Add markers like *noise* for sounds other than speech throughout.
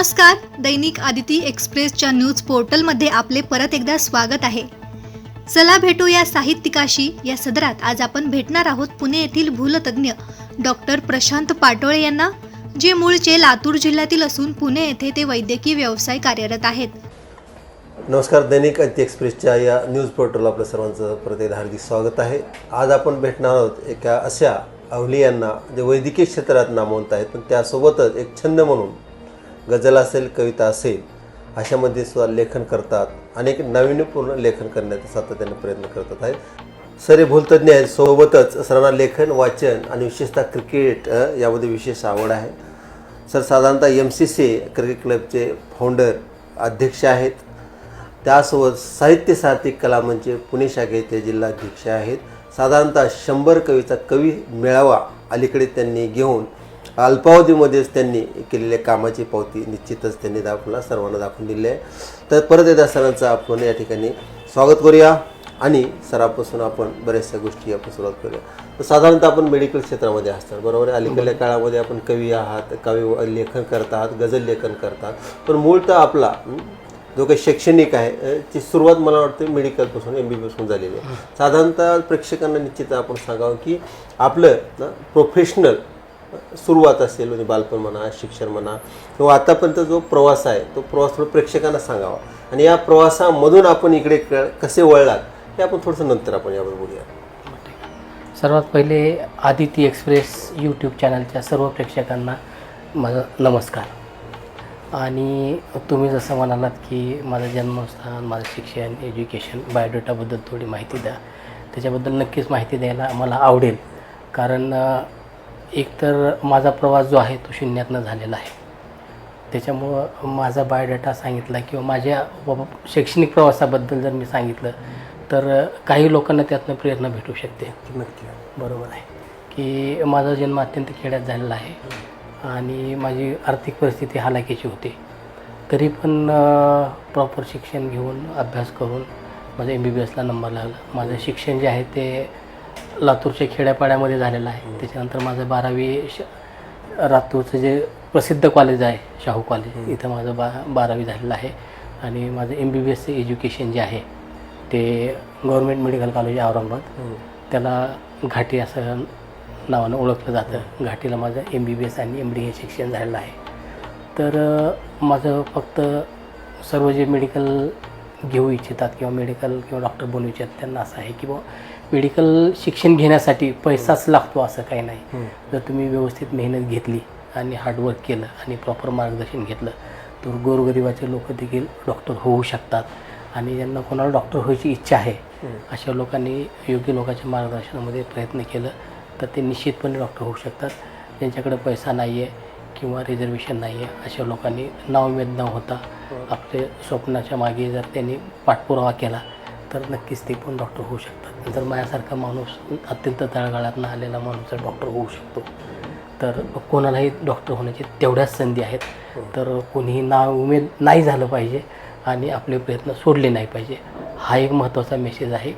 नमस्कार. दैनिक आदिती एक्सप्रेसच्या न्यूज पोर्टलमध्ये आपले परत एकदा स्वागत आहे. चला भेटू या साहित्यिकाशी. या सदरात आज आपण भेटणार आहोत पुणे येथील भूलतज्ञ डॉक्टर प्रशांत पाटोळे यांना जे मूळचे लातूर जिल्ह्यातील असून पुणे येथे ते वैद्यकीय व्यवसाय कार्यरत आहेत. नमस्कार दैनिक आदिती एक्सप्रेसच्या या न्यूज पोर्टल आपलं सर्वांचं परत एकदा हार्दिक स्वागत आहे. आज आपण भेटणार आहोत एका अशा अवलियांना जे वैद्यकीय क्षेत्रात नामवंत आहेत पण त्यासोबतच एक छंद म्हणून गझल असेल कविता असेल अशामध्ये सुद्धा लेखन करतात. अनेक नाविन्यपूर्ण लेखन करण्याचा सातत्याने प्रयत्न करतात. आहेत सर हे भूलतज्ञ आहेत. सोबतच सरांना लेखन वाचन आणि विशेषतः क्रिकेट यामध्ये विशेष आवड आहे. सर साधारणतः एम सी सी क्रिकेट क्लबचे फाउंडर अध्यक्ष आहेत. त्यासोबत साहित्य साहित्यिक कला म्हणजे पुणे शाखेचे जिल्हाध्यक्ष आहेत. साधारणतः शंभर कवीचा कवी मेळावा अलीकडे त्यांनी घेऊन अल्पावधीमध्येच त्यांनी केलेल्या कामाची पावती निश्चितच त्यांनी दाखवला सर्वांना दाखवून दिली आहे. तर परत एकदा सरांचं आपण या ठिकाणी स्वागत करूया आणि सरापासून आपण बऱ्याचशा गोष्टी आपण सुरुवात करूया. तर साधारणतः आपण मेडिकल क्षेत्रामध्ये असतात बरोबर आहे? अलीकडल्या काळामध्ये आपण कवी आहात कवी लेखन करतात गझल लेखन करतात. पण मूळतः आपला जो काही शैक्षणिक आहे ती सुरुवात मला वाटते मेडिकलपासून एम बी बीपासून झालेली आहे. साधारणतः प्रेक्षकांना निश्चित आपण सांगावं की आपलं प्रोफेशनल सुरुवात असेल म्हणजे बालपण म्हणा शिक्षण म्हणा किंवा आतापर्यंत जो प्रवास आहे तो प्रवास थोडं प्रेक्षकांना सांगावा. आणि या प्रवासामधून आपण इकडे क- कसे वळलात हे आपण थोडंसं नंतर आपण यावर बोलूया. सर्वात पहिले आदिती एक्सप्रेस यूट्यूब चॅनलच्या सर्व प्रेक्षकांना माझा नमस्कार. आणि तुम्ही जसं म्हणालात की माझं जन्मस्थान माझं शिक्षण एज्युकेशन बायोडेटाबद्दल थोडी माहिती द्या. त्याच्याबद्दल नक्कीच माहिती द्यायला मला आवडेल. कारण एकतर माझा प्रवास जो आहे तो शून्यातनं झालेला आहे. त्याच्यामुळं माझा बायोडेटा सांगितला किंवा माझ्या शैक्षणिक प्रवासाबद्दल जर मी सांगितलं तर काही लोकांना त्यातनं प्रेरणा भेटू शकते. नक्की. बरोबर आहे. की माझा जन्म अत्यंत खेड्यात झालेला आहे आणि माझी आर्थिक परिस्थिती हालाकीची होती. तरी पण प्रॉपर शिक्षण घेऊन अभ्यास करून माझा एम बी बी एसला नंबर लागला. माझं शिक्षण जे आहे ते लातूरच्या खेड्यापाड्यामध्ये झालेलं आहे. त्याच्यानंतर माझं बारावी श लातूरचं जे प्रसिद्ध कॉलेज आहे शाहू कॉलेज इथं माझं बा बारावी झालेलं आहे. आणि माझं एम बी बी एसचं एज्युकेशन जे आहे ते गव्हर्मेंट मेडिकल कॉलेज औरंगाबाद. त्याला घाटी असं नावानं ओळखलं जातं. घाटीला माझं एम बी बी एस आणि एम डी हे शिक्षण झालेलं आहे. तर माझं फक्त सर्व जे मेडिकल घेऊ इच्छितात किंवा मेडिकल किंवा डॉक्टर बनवू इच्छितात त्यांना असं आहे की बुवा मेडिकल शिक्षण घेण्यासाठी पैसाच लागतो असं काही नाही. जर तुम्ही व्यवस्थित मेहनत घेतली आणि हार्डवर्क केलं आणि प्रॉपर मार्गदर्शन घेतलं तर गोरगरिबाचे लोक देखील डॉक्टर होऊ शकतात. आणि ज्यांना कोणाला डॉक्टर व्हायची इच्छा आहे अशा लोकांनी योग्य लोकांच्या मार्गदर्शनामध्ये प्रयत्न केलं तर ते निश्चितपणे डॉक्टर होऊ शकतात. ज्यांच्याकडे पैसा नाही आहे किंवा रिझर्वेशन नाही आहे अशा लोकांनी नावमेद न होता आपले स्वप्नाच्या मागे जर त्यांनी पाठपुरावा केला तर नक्कीच ते पण डॉक्टर होऊ शकतात. जर माझ्यासारखा माणूस अत्यंत तळागाळातनं आलेला माणूस डॉक्टर होऊ शकतो तर कोणालाही डॉक्टर होण्याची तेवढ्याच संधी आहेत. तर कोणीही ना उमेद नाही झालं पाहिजे आणि आपले प्रयत्न सोडले नाही पाहिजे. हा एक महत्त्वाचा मेसेज आहे.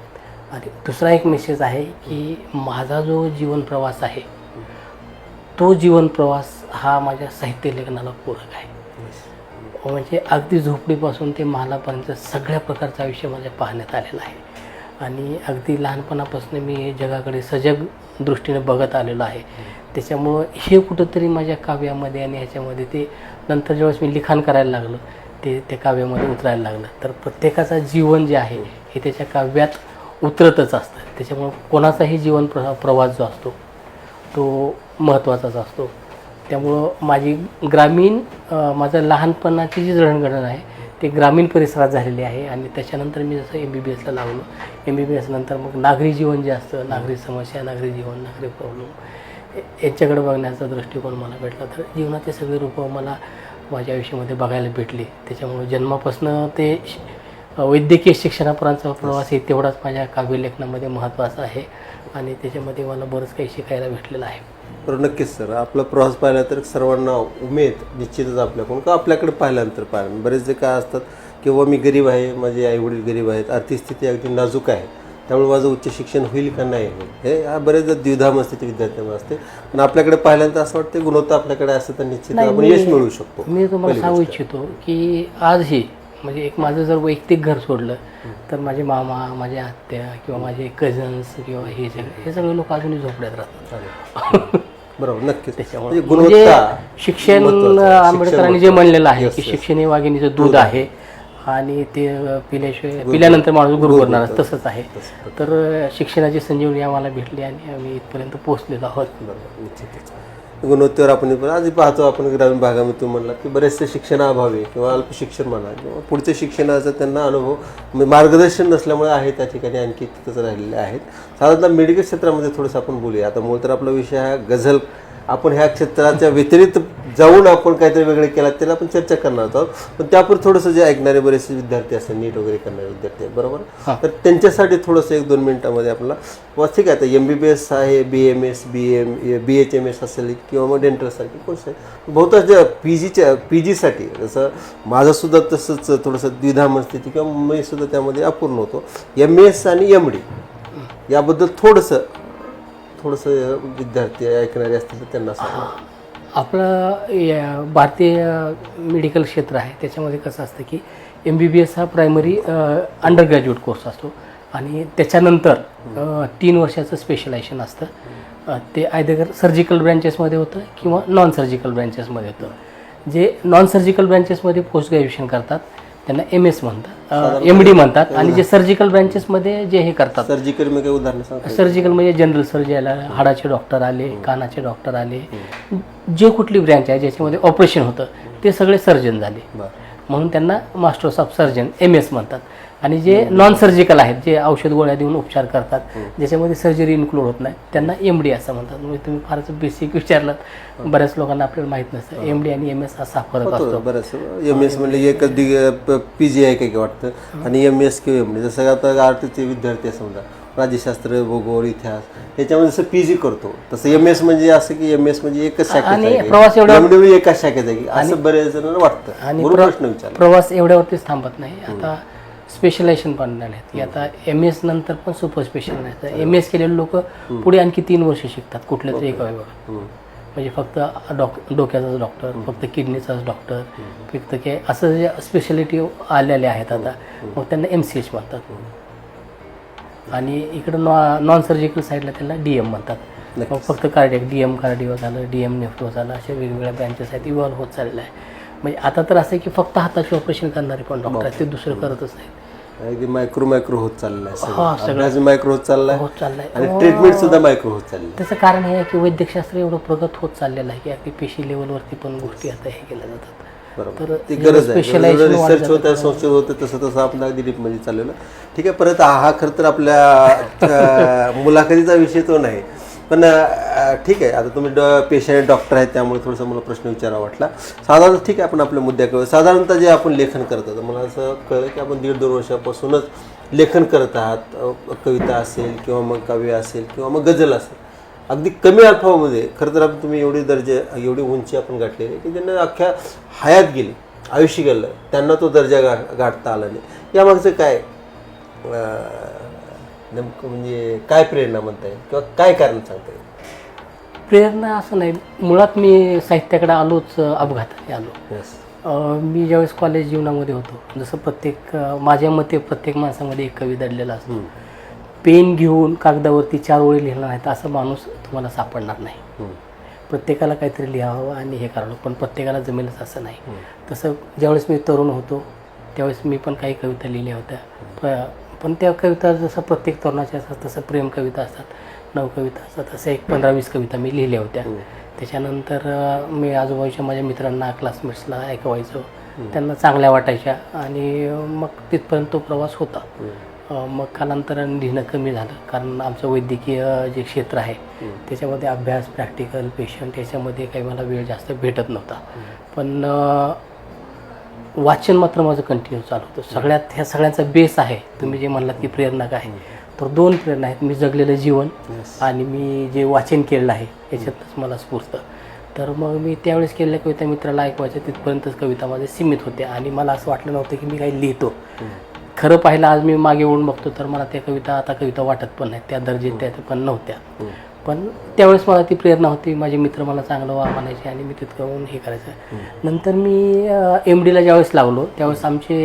आणि दुसरा एक मेसेज आहे की माझा जो जीवन प्रवास आहे तो जीवन प्रवास हा माझ्या साहित्य लेखनाला पूरक आहे. म्हणजे अगदी झोपडीपासून ते महालापर्यंत सगळ्या प्रकारचं आयुष्य माझ्या पाहण्यात आलेलं आहे. आणि अगदी लहानपणापासून मी जगाकडे सजग दृष्टीने बघत आलेलो आहे. त्याच्यामुळं हे कुठंतरी माझ्या काव्यामध्ये आणि ह्याच्यामध्ये ते नंतर ज्यावेळेस मी लिखाण करायला लागलो ते त्या काव्यामध्ये उतरायला लागलं. तर प्रत्येकाचं जीवन जे आहे हे त्याच्या काव्यात उतरतच असतं. त्याच्यामुळं कोणाचाही जीवन प्र प्रवास जो असतो तो महत्त्वाचाच असतो. त्यामुळं माझी ग्रामीण माझं लहानपणाची जी जडणघडण आहे ते ग्रामीण परिसरात झालेली आहे आणि त्याच्यानंतर मी जसं एम बी बी एसला लागलो एम बी बी एसनंतर मग नागरी जीवन जे असतं नागरी समस्या नागरी जीवन नागरी प्रॉब्लेम याच्याकडे बघण्याचा दृष्टिकोन मला भेटला. तर जीवनाचे सगळे रूपं मला माझ्या आयुष्यामध्ये बघायला भेटली. त्याच्यामुळे जन्मापासून ते श- वैद्यकीय शिक्षणापर्यंतचा प्रवास हे तेवढाच माझ्या काव्यलेखनामध्ये महत्त्वाचा आहे आणि त्याच्यामध्ये मला बरंच काही शिकायला भेटलेलं आहे. तर नक्कीच सर. आपला प्रवास पाहिला तर सर्वांना उमेद निश्चितच आपल्याकडून का आपल्याकडे पाहिल्यानंतर पाहिलं. बरेच जे काय असतात किंवा मी गरीब आहे माझे आई वडील गरीब आहेत आर्थिक स्थिती अगदी नाजूक आहे त्यामुळे माझं उच्च शिक्षण होईल का नाही? होईल हे हा बरेच द्विधाम असते ते विद्यार्थ्यांना असते. पण आपल्याकडे पाहिल्यानंतर असं वाटतं गुणवत्ता आपल्याकडे असेल तर निश्चित आपण यश मिळवू शकतो. मी तुम्हाला सांगू इच्छितो की आजही म्हणजे एक माझं जर वैयक्तिक घर सोडलं तर माझे मामा माझ्या आत्या किंवा माझे कझन्स किंवा हे सगळे हे सगळे लोक अजूनही झोपड्यात राहतात. बरोबर नक्कीच. त्याच्यामुळे. म्हणजे म्हणजे गुणवत्ता शिक्षण महत्त्वाचं. आहे. आंबेडकरांनी जे शिक्षण म्हणलेलं आहे की yes. शिक्षण हे वाघिणीचं दूध आहे आणि ते पिल्याशिवाय पिल्यानंतर माणूस गुरु करणार तसंच आहे. तर शिक्षणाची संजीवनी आम्हाला भेटली आणि आम्ही इथपर्यंत पोहोचलेलो आहोत. बरोबर निश्चितच. गुणवत्तेवर आपण पण आधी पाहतो आपण ग्रामीण भागामध्ये तू म्हणला की बरेचसे शिक्षणाअभावी किंवा अल्प शिक्षण म्हणा किंवा पुढच्या शिक्षणाचा त्यांना अनुभव म्हणजे मार्गदर्शन नसल्यामुळे आहे त्या ठिकाणी आणखी तिथंच राहिलेले आहेत. साधारणतः मेडिकल क्षेत्रामध्ये थोडंसं आपण बोलूया. आता मूळ तर आपला विषय हा गझल. आपण ह्या क्षेत्राच्या व्यतिरिक्त जाऊन आपण काहीतरी वेगळे केला त्याला आपण चर्चा करणार आहोत. पण त्यापूर्वी थोडंसं जे ऐकणारे बरेचसे विद्यार्थी असतात नीट वगैरे करणारे विद्यार्थी आहेत बरोबर? तर त्यांच्यासाठी थोडंसं एक दोन मिनिटामध्ये आपला व ठीक आहे आता एम बी बी एस आहे B M S B M B H M S असेल किंवा मग डेंटलसारखी कोर्स आहे. बहुतांश जे पी जीच्या पी जीसाठी जसं माझंसुद्धा तसंच थोडंसं द्विधाम स्थिती किंवा मी सुद्धा त्यामध्ये अपूर्ण होतो. एम एस आणि एम डी याबद्दल थोडंसं थोडंसं विद्यार्थी ऐकणारे असतील तर त्यांना सांगा. आपलं या भारतीय मेडिकल क्षेत्र आहे. त्याच्यामध्ये कसं असतं की एम बी बी एस हा प्रायमरी अंडर ग्रॅज्युएट कोर्स असतो. आणि त्याच्यानंतर तीन वर्षाचं स्पेशलायझेशन असतं. ते आयदर सर्जिकल ब्रँचेसमध्ये होतं किंवा नॉन सर्जिकल ब्रँचेसमध्ये होतं. जे नॉन सर्जिकल ब्रँचेसमध्ये पोस्ट ग्रॅज्युएशन करतात त्यांना एम एस म्हणतात एम डी म्हणतात. आणि जे सर्जिकल ब्रँचेसमध्ये जे हे करतात. सर्जिकल मी काही उदाहरणं सर्जिकल म्हणजे जनरल सर्जन आला हाडाचे डॉक्टर आले कानाचे डॉक्टर आले. जे कुठली ब्रँच आहे ज्याच्यामध्ये ऑपरेशन होतं ते सगळे सर्जन झाले. म्हणून त्यांना masters of surgeon M S म्हणतात. आणि जे नॉन सर्जिकल आहेत जे औषध गोळ्या देऊन उपचार करतात ज्याच्यामध्ये सर्जरी इन्क्लूड होत नाही त्यांना एम डी असं म्हणतात. म्हणजे तुम्ही फारच बेसिक विचारलात बऱ्याच लोकांना आपल्याला माहीत नसतं. एम डी आणि एम एस असा फरक असतो. बरंच. एम एस म्हणजे एकच पी जी आहे काही वाटतं. आणि एम एस किंवा एम डी जसं आता आर्टचे विद्यार्थी समजा राज्यशास्त्र भूगोल इतिहास त्याच्यामध्ये जसं पी जी करतो तसं एम एस म्हणजे असं की एम एस म्हणजे एकच आणि प्रवास एवढा- शाखेचा एम डी एकाच शाखेचा आहे. की असं बरेच जणांना वाटतं. आणि प्रश्न विचारला. प्रवास एवढ्यावरतीच थांबत नाही. आता स्पेशलायझेशन पण आहेत. की आता एम एस नंतर पण सुपर स्पेशल नाही. एम एस केलेले लोक पुढे आणखी तीन वर्ष शिकतात कुठल्या तरी एका विभागात. म्हणजे फक्त डॉक डोक्याचाच डॉक्टर फक्त किडनीचाच डॉक्टर फक्त काय असं जे स्पेशालिटी आलेले आहेत आता मग त्यांना एम सी एच म्हणतात. आणि इकडं नॉ नॉन सर्जिकल साईडला त्यांना डी एम म्हणतात. मग फक्त कार्डियक डी एम कार्डिओ झालं डी एम नेफ्रो झालं अशा वेगवेगळ्या ब्रँचेस आहेत इव्हॉल्व होत चाललेलं आहे. म्हणजे आता तर असं आहे की फक्त हाताचे ऑपरेशन करणारे पण डॉक्टर आहेत ते दुसरं करतच नाहीत. अगदी मायक्रो मायक्रो होत चाललं आहे हा, सगळं अभ्यास मायक्रो होत चाललाय होत चाललंय. आणि ट्रीटमेंट सुद्धा मायक्रो होत चालली आहे. त्याचं कारण हे आहे की वैद्यकशास्त्र एवढं प्रगत होत चाललेलं आहे की अगदी पेशी लेवलवरती पण गोष्टी आता हे केल्या जातात. बरोबर. ती गरज आहे. specialization जेवढं वाढत रिसर्च होतं संशोधन होतं तसं तसं आपण अगदी डीपमध्ये चाललेलं. ठीक आहे परत हा खरं तर आपल्या अं, मुलाखतीचा विषय तो नाही. पण ठीक आहे. आता तुम्ही ड पेशंट डॉक्टर आहेत त्यामुळे थोडंसं मला प्रश्न विचारावा वाटला. साधारण ठीक आहे आपण आपल्या मुद्द्याकडे साधारणतः जे आपण लेखन करत आहोत मला असं कळलं की आपण दीड दोन वर्षापासूनच लेखन करत आहात. कविता असेल किंवा मग काव्य असेल किंवा मग गझल असेल. अगदी कमी अल्फामध्ये खरं तर आपण तुम्ही एवढी दर्जे एवढी उंची आपण गाठलेली आहे की त्यांना अख्ख्या हयात गेली आयुष्य गेलं त्यांना तो दर्जा गा गाठता आला नाही. यामागचं काय? नेमकं म्हणजे काय प्रेरणा म्हणता येईल किंवा काय कारण सांगता येईल प्रेरणा असं नाही. मुळात मी साहित्याकडे आलोच अपघाताने आलो. Yes. अ, मी ज्यावेळेस कॉलेज जीवनामध्ये होतो जसं प्रत्येक अ, माझ्या मते प्रत्येक माणसामध्ये एक कवी दडलेला असतो. हम्म. पेन घेऊन कागदावरती चार ओळी लिहिला नाही तर असं माणूस तुम्हाला सापडणार नाही. हम्म. प्रत्येकाला काहीतरी लिहावं आणि हे करावं पण प्रत्येकाला जमेलच असं नाही. तसं ज्यावेळेस मी तरुण होतो त्यावेळेस मी पण काही कविता लिहिल्या होत्या. प- पण त्या कविता जसं प्रत्येक तरुणाच्या असतात तसं प्रेम कविता असतात नवकविता असतात. असं एक पंधरा वीस कविता मी लिहिल्या होत्या. त्याच्यानंतर अं, मी आजूबाजूच्या माझ्या मित्रांना क्लासमेट्सला ऐकवायचो. त्यांना चांगल्या वाटायच्या आणि मग तिथपर्यंत तो प्रवास होता. अं, मग कालांतराने लिहिणं कमी झालं. कारण आमचं वैद्यकीय जे क्षेत्र आहे त्याच्यामध्ये अभ्यास प्रॅक्टिकल पेशंट याच्यामध्ये काही मला वेळ जास्त भेटत नव्हता. पण वाचन मात्र माझं कंटिन्यू चालू होतं. सगळ्यात ह्या सगळ्यांचा बेस आहे. तुम्ही जे म्हणलात की प्रेरणा काय तर दोन प्रेरणा आहेत. मी जगलेलं जीवन आणि मी जे वाचन केलेलं आहे याच्यातच मला स्फूर्त. तर मग मी त्यावेळेस केलेल्या कविता मित्राला ऐकवायच्या तिथपर्यंतच कविता माझ्या सीमित होत्या. आणि मला असं वाटलं नव्हतं की मी काही लिहितो. खरं पाहिलं आज मी मागे येऊन बघतो तर मला त्या कविता आता कविता वाटत पण नाही त्या दर्जेत त्या पण नव्हत्या. पण त्यावेळेस मला ती प्रेरणा होती माझे मित्र मला चांगलं वा म्हणायचे आणि मी तितकं होऊन हे करायचं. नंतर मी एम डीला ज्यावेळेस लागलो त्यावेळेस आमचे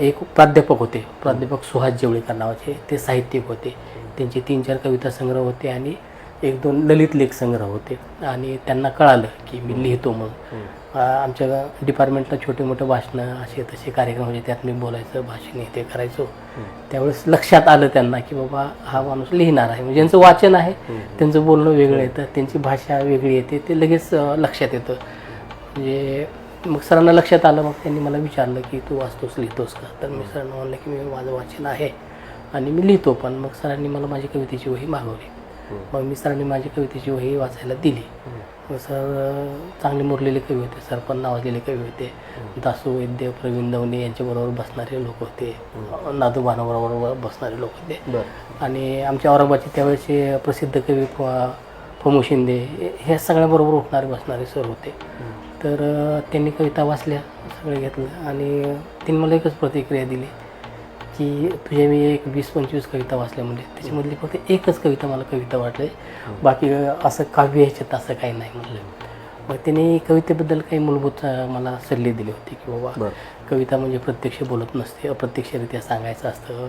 एक प्राध्यापक होते प्राध्यापक सुहास जेवळेकर नावाचे ते साहित्यिक होते. त्यांचे तीन चार कविता संग्रह होते आणि एक दोन ललित लेख संग्रह होते. आणि त्यांना कळालं की मी लिहितो म्हणून. आमच्या डिपार्टमेंटला छोटे मोठे भाषणं असे तसे कार्यक्रम होते त्यात मी बोलायचं भाषण हे ते करायचो. त्यावेळेस लक्षात आलं त्यांना की बाबा हा माणूस लिहिणार आहे. म्हणजे ज्यांचं वाचन आहे त्यांचं बोलणं वेगळं येतं त्यांची भाषा वेगळी येते ते लगेच लक्षात येतं. म्हणजे मग सरांना लक्षात आलं मग त्यांनी मला विचारलं की तू वाचतोस लिहितोस का? तर मी सरांना म्हणलं की मी माझं वाचन आहे आणि मी लिहितो पण मग सरांनी मला माझी कवितेची वही मागवली. मग मी सरांनी माझी कवितेची वही वाचायला दिली. मग सर चांगले मुरलेले कवी होते सर पण नावाजलेले कवी होते. दासू वैद्य प्रवीण दवणे यांच्याबरोबर बसणारे लोक होते. नादू बरोबर बसणारे लोक होते. आणि आमच्या औरंगाबादचे त्यावेळेचे प्रसिद्ध कवी फमू शिंदे हे- सगळ्याबरोबर उठणारे बसणारे सर होते. तर त्यांनी कविता वाचल्या सगळं घेतलं आणि त्यांनी मला एकच प्रतिक्रिया दिली. की तुझ्या मी एक वीस पंचवीस कविता वाचल्या म्हणजे त्याच्यामधली फक्त एकच कविता मला कविता वाटली बाकी असं काव्य ह्याच्यात असं काही नाही म्हणलं मग त्यांनी कवितेबद्दल काही मूलभूत मला सल्ले दिले होते की बाबा कविता म्हणजे प्रत्यक्ष बोलत नसते अप्रत्यक्षरित्या सांगायचं असतं.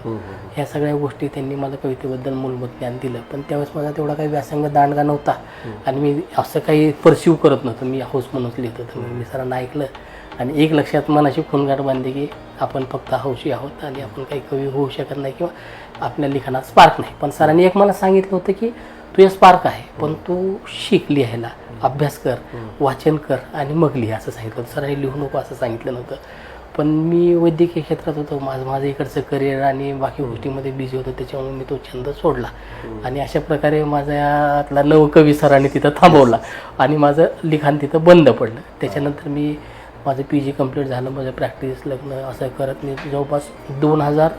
ह्या सगळ्या गोष्टी त्यांनी मला कवितेबद्दल मूलभूत ज्ञान दिलं. पण त्यावेळेस माझा तेवढा काही व्यासंग दांडगा नव्हता. आणि मी असं काही परसिव्ह करत नव्हतं. मी हाऊस म्हणूनच लिहित होतो. मी सरांना ऐकलं. आणि एक लक्षात मनाची खूनगाठ बांधली की आपण फक्त हौशी आहोत आणि आपण काही कवी होऊ शकत नाही किंवा आपल्या लिखाणात स्पार्क नाही. पण सरांनी एक मला सांगितलं होतं की तुझ्या स्पार्क आहे पण तू शिक लिहायला अभ्यास कर वाचन कर आणि मग लिहा असं सांगितलं होतं. सरांनी लिहू नको असं सांगितलं नव्हतं. पण मी वैद्यकीय क्षेत्रात होतो माझं माझं इकडचं करिअर आणि बाकी गोष्टीमध्ये बिझी होतो त्याच्यामुळे मी तो छंद सोडला. आणि अशा प्रकारे माझ्यातला नवकवी सरांनी तिथं थांबवला आणि माझं लिखाण तिथं बंद पडलं. त्याच्यानंतर मी माझं पी जी कंप्लीट झालं माझं प्रॅक्टिस लग्न असं करत मी जवळपास दोन हजार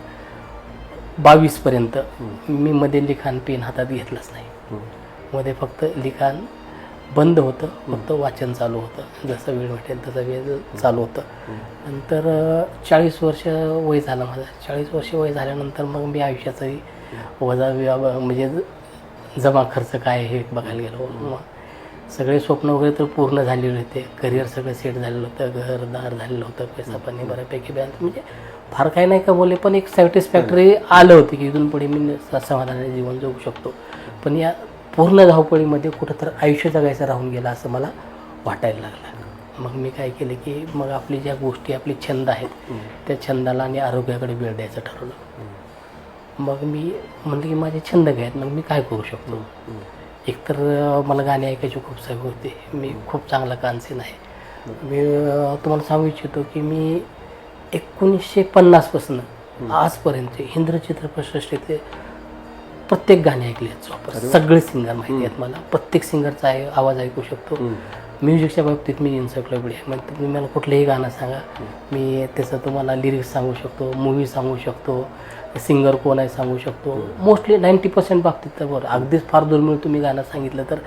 बावीसपर्यंत मी मध्ये लिखाण पेन हातात घेतलंच नाही. मध्ये फक्त लिखाण बंद होतं फक्त वाचन चालू होतं. जसं वेळ भेटेल तसं वेळ चालू होतं. नंतर चाळीस वर्ष वय झालं माझं. चाळीस वर्ष वय झाल्यानंतर मग मी आयुष्याचाही वजा विवा म्हणजे जमा खर्च काय हे बघायला गेलो. मग सगळे स्वप्न वगैरे तर पूर्ण झालेले होते. करिअर सगळं सेट झालेलं होतं. घरदार झालेलं होतं. पैसा पाणी बऱ्यापैकी बँक म्हणजे फार काही नाही का बोलले पण एक सॅटिस्फॅक्टरी आलं होतं की इथून पुढे मी समाधानाने जीवन जगू शकतो. पण या पूर्ण धावपळीमध्ये कुठंतरी आयुष्य जगायचं राहून गेलं असं मला वाटायला लागलं. मग मी काय केलं की मग आपली ज्या गोष्टी आपले छंद आहेत त्या छंदाला आणि आरोग्याकडे वेळ द्यायचं ठरवलं. मग मी म्हणलं की माझे छंद घ्यायत मग मी काय करू शकतो? एकतर मला गाणे ऐकायची खूप सवय होते. मी खूप चांगला कानसेन आहे मी तुम्हाला सांगू इच्छितो की मी एकोणीसशे पन्नासपासून आजपर्यंत हिंद्र चित्रपटसृष्टीतले प्रत्येक गाणे ऐकले आहेत. सगळे सिंगर माहिती आहेत मला. प्रत्येक सिंगरचा आहे आवाज ऐकू शकतो. म्युझिकच्या बाबतीत मी इन्सायक्लोपीडिया आहे. म्हणजे तुम्ही मला कुठलंही गाणं सांगा. मी त्याचं तुम्हाला लिरिक्स सांगू शकतो मूवी सांगू शकतो. सिंगर कोण आहे सांगू शकतो. मोस्टली नाईंटी पर्सेंट बाबतीत तर बरं. अगदीच फार दुर्मिळ तुम्ही गाणं सांगितलं तर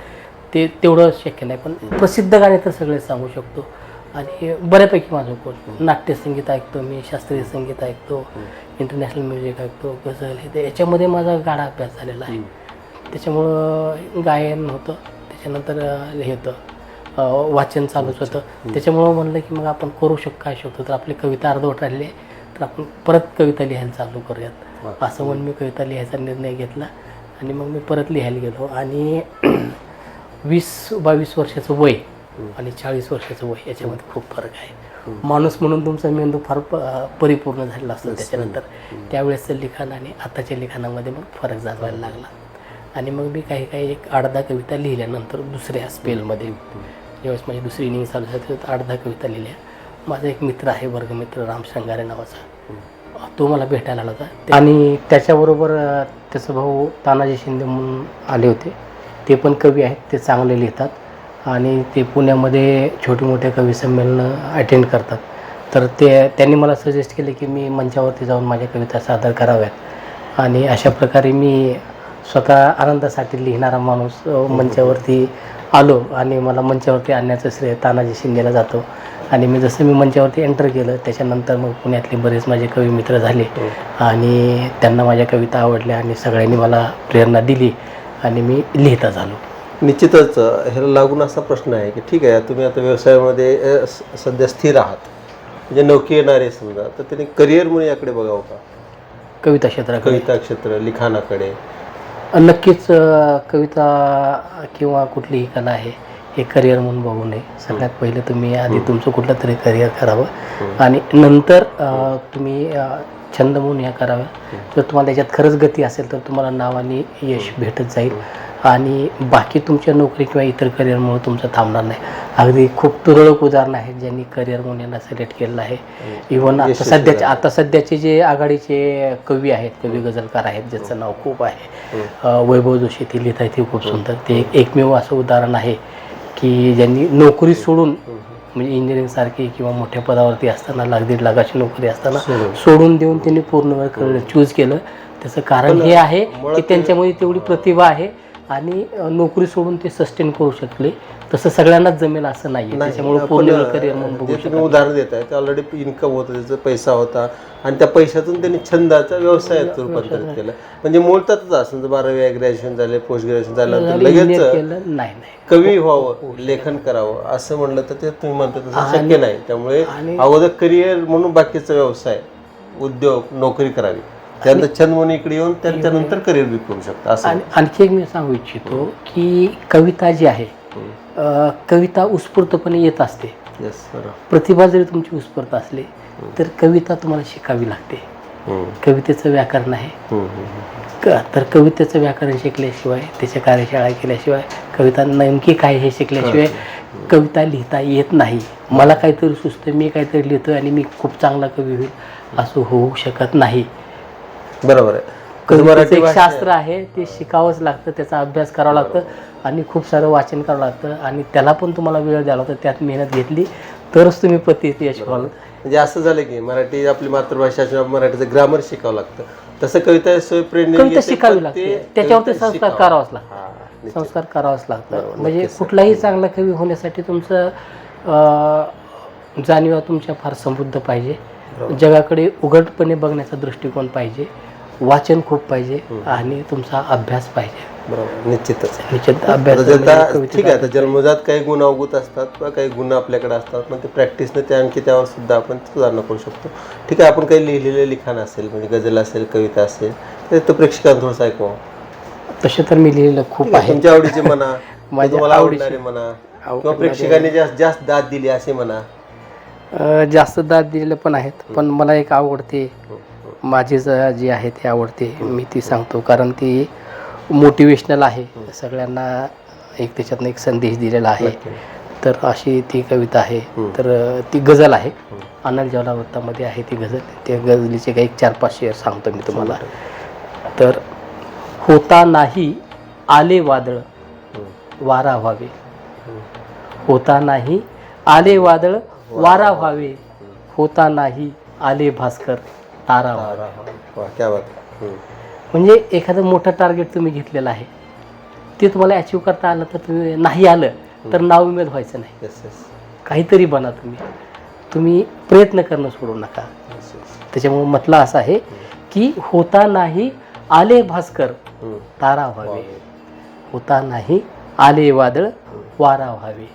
ते तेवढं शक्य नाही. पण प्रसिद्ध गाणे तर सगळे सांगू शकतो. आणि बऱ्यापैकी माझं कोण? नाट्यसंगीत ऐकतो मी शास्त्रीय संगीत ऐकतो इंटरनॅशनल म्युझिक ऐकतो गझल हे ते. याच्यामध्ये माझा गाढा अभ्यास झालेला आहे. त्याच्यामुळं गायन होतं. त्याच्यानंतर हे होतं. वाचन चालूच होतं. त्याच्यामुळं म्हणलं की मग आपण करू शकतो काय शकतो? तर आपली कविता अर्धवट राहिली. आहे तर आपण परत कविता लिहायला चालू करूयात. असं म्हणून मी कविता लिहायचा निर्णय घेतला आणि मग मी परत लिहायला गेलो. आणि *clears throat* वीस बावीस वर्षाचं वय आणि चाळीस वर्षाचं वय याच्यामध्ये खूप फरक आहे. माणूस म्हणून तुमचा मेंदू फार प- परिपूर्ण झालेला असतो त्याच्यानंतर. त्यावेळेसचं लिखाण आणि आताच्या लिखाणामध्ये मग फरक जाणवायला लागला. आणि मग मी काही काही एक अर्धा कविता लिहिल्यानंतर दुसऱ्या स्पेलमध्ये. ज्यावेळेस माझी दुसरी इनिंग चालू झाली अर्धा कविता लिहिल्या. माझा एक मित्र आहे वर्गमित्र राम शंगारे नावाचा. तो मला भेटायला आला होता. आणि त्याच्याबरोबर त्याचा भाऊ तानाजी शिंदे म्हणून आले होते. ते पण कवी आहेत ते चांगले लिहितात. आणि ते पुण्यामध्ये छोटे मोठे कवी संमेलनं अटेंड करतात. तर ते त्यांनी मला सजेस्ट केले की मी मंचावरती जाऊन माझ्या कविता सादर कराव्यात. आणि अशा प्रकारे मी स्वतः आनंदासाठी लिहिणारा माणूस मंचावरती आलो. आणि मला मंचावरती आणण्याचं श्रेय तानाजी शिंदेला जातो. आणि मी जसं मी मंचावरती एंटर केलं त्याच्यानंतर मग पुण्यातले बरेच माझे कवी मित्र झाले. आणि त्यांना माझ्या कविता आवडल्या आणि सगळ्यांनी मला प्रेरणा दिली आणि मी लिहिता झालो. निश्चितच ह्याला लागून असा प्रश्न आहे की ठीक आहे तुम्ही आता व्यवसायामध्ये सध्या स्थिर आहात. म्हणजे नौकी येणारे समजा तर त्यांनी करिअर म्हणून याकडे बघावं का? कविता क्षेत्राकडे. कविता क्षेत्र लिखाणाकडे. नक्कीच कविता किंवा कुठलीही कला आहे हे करिअर म्हणून बघू नये. सगळ्यात पहिले तुम्ही आधी तुमचं कुठलं तरी करिअर करावं. आणि नंतर तुम्ही छंद म्हणून ह्या कराव्या. जर तुम्हाला त्याच्यात खरंच गती असेल तर तुम्हाला नावाने यश भेटत जाईल. आणि बाकी तुमच्या नोकरी किंवा इतर करिअरमुळे तुमचं थांबणार नाही. अगदी खूप तुरळक उदाहरणं आहेत ज्यांनी करिअर म्हणून यांना सिलेक्ट केलेलं आहे. इव्हन आता सध्याचे आता सध्याचे जे आघाडीचे कवी आहेत कवी गझलकार आहेत ज्यांचं नाव खूप आहे. वैभव जोशी ते लिहित आहेत ते खूप सुंदर. ते एक एकमेव असं उदाहरण आहे. की ज्यांनी नोकरी सोडून म्हणजे इंजिनिअरिंग सारखी किंवा मोठ्या पदावरती असताना लाख दीड लाखाची नोकरी असताना सोडून. सोडून देऊन त्यांनी पूर्ण वेळ करणं चूज केलं त्याचं कारण हे आहे की त्यांच्यामध्ये तेवढी प्रतिभा आहे आणि नोकरी सोडून ते सस्टेन करू शकले. तसं सगळ्यांनाच जमेल असं नाही त्याच्यामुळे पूर्ण करिअर म्हणून बघू शकतो उदाहरण देत आहे ते ऑलरेडी इन्कम होतं त्याचा पैसा होता आणि त्या पैशातून त्यांनी छंदाचा व्यवसायात रूपांतरित केलं. म्हणजे मूळतच असं बारावी ग्रॅज्युएशन झाले पोस्ट ग्रॅज्युएशन झाल्यानंतर लगेच नाही नाही. कवी व्हावं लेखन करावं असं म्हणलं तर ते तुम्ही म्हणता तसं शक्य नाही. त्यामुळे अगोदर करिअर म्हणून बाकीचा व्यवसाय उद्योग नोकरी करावी. त्यानंतर छंद म्हणून इकडे येऊन त्याच्यानंतर करिअर बी करू शकता असं आणि आणखी एक मी सांगू इच्छितो की कविता जी आहे अ, कविता उत्स्फूर्तपणे येत असते. येस प्रतिभा जरी तुमची उत्स्फूर्त असली तर कविता तुम्हाला शिकावी लागते. कवितेचं व्याकरण आहे. क तर कवितेचं व्याकरण शिकल्याशिवाय त्याच्या कार्यशाळा केल्याशिवाय कविता नेमकी काय हे शिकल्याशिवाय कविता लिहिता येत नाही. मला काहीतरी सुचतं मी काहीतरी लिहितो आणि मी खूप चांगला कवी होईल असं होऊ शकत नाही. बरोबर आहे. मराठी एक भाषा- शास्त्र आहे ते शिकावंच लागतं त्याचा अभ्यास करावा लागतं आणि खूप सारं वाचन करावं लागतं आणि त्याला पण तुम्हाला वेळ द्यावा लागतो त्यात मेहनत घेतली तरच तुम्ही पती यश व्हाल म्हणजे असं झालं की मराठी आपली मातृभाषा असून मराठीचं ग्रामर शिकावं लागतं. तसं कविता शिकावी लागते. ते त्याच्यावरती कविता संस्कार शिकावं. करावाच लागतं. हा, निश्चित. संस्कार करावाच लागतं. बरोबर, म्हणजे नक्कीच. कुठलाही चांगला कवी होण्यासाठी तुमचं अं, जाणीवा तुमच्या फार समृद्ध पाहिजे. जगाकडे उघडपणे बघण्याचा दृष्टिकोन पाहिजे. वाचन खूप पाहिजे आणि तुमचा अभ्यास पाहिजे. बरोबर निश्चितच. निश्चित अभ्यास ठीक आहे आता जन्मजात काही गुण अवगत असतात किंवा काही गुण आपल्याकडे असतात पण ते प्रॅक्टिसने ते आणखी त्यावर सुद्धा आपण सुधारणा करू शकतो. ठीक आहे आपण काही लिहिलेले लिखाण असेल म्हणजे गझल असेल कविता असेल तर तो प्रेक्षकांना थोडंसं ऐकवा तसे तर मी लिहिलेलं खूप आहे तुमच्या आवडीचे म्हणा *laughs* तुम्हाला आवडणारे म्हणा किंवा प्रेक्षकांनी जास्त जास्त दाद दिली असे म्हणा. जास्त दाद दिलेले पण आहेत पण मला एक आवडते माझी ज- जी आहे ती आवडते मी ती सांगतो. कारण ती मोटिवेशनल आहे. सगळ्यांना एक त्याच्यातनं एक संदेश दिलेला आहे. तर अशी ती कविता आहे. तर ती गझल आहे. अनल जवलावृत्तामध्ये आहे ती गझल. त्या गझलीचे काही एक चार पाच शेअर सांगतो मी तुम्हाला. तर होता नाही आले वादळ वारा व्हावे. होता नाही आले वादळ वारा व्हावे. होता नाही आले भास्कर. तारा वा क्या बात. हम्म. म्हणजे एखादं मोठं टार्गेट तुम्ही घेतलेलं आहे. ते तुम्हाला अचीव करता आलं तर तुम्ही नाही आलं तर नाव उमेद व्हायचं नाही. येस येस काहीतरी बना तुम्ही. तुम्ही प्रयत्न करणं सोडू नका. येस येस त्याच्यामुळे म्हटलं असं आहे की होता नाही आले भास्कर हम्म. तारा व्हावे. होता नाही आले वादळ वारा व्हावे.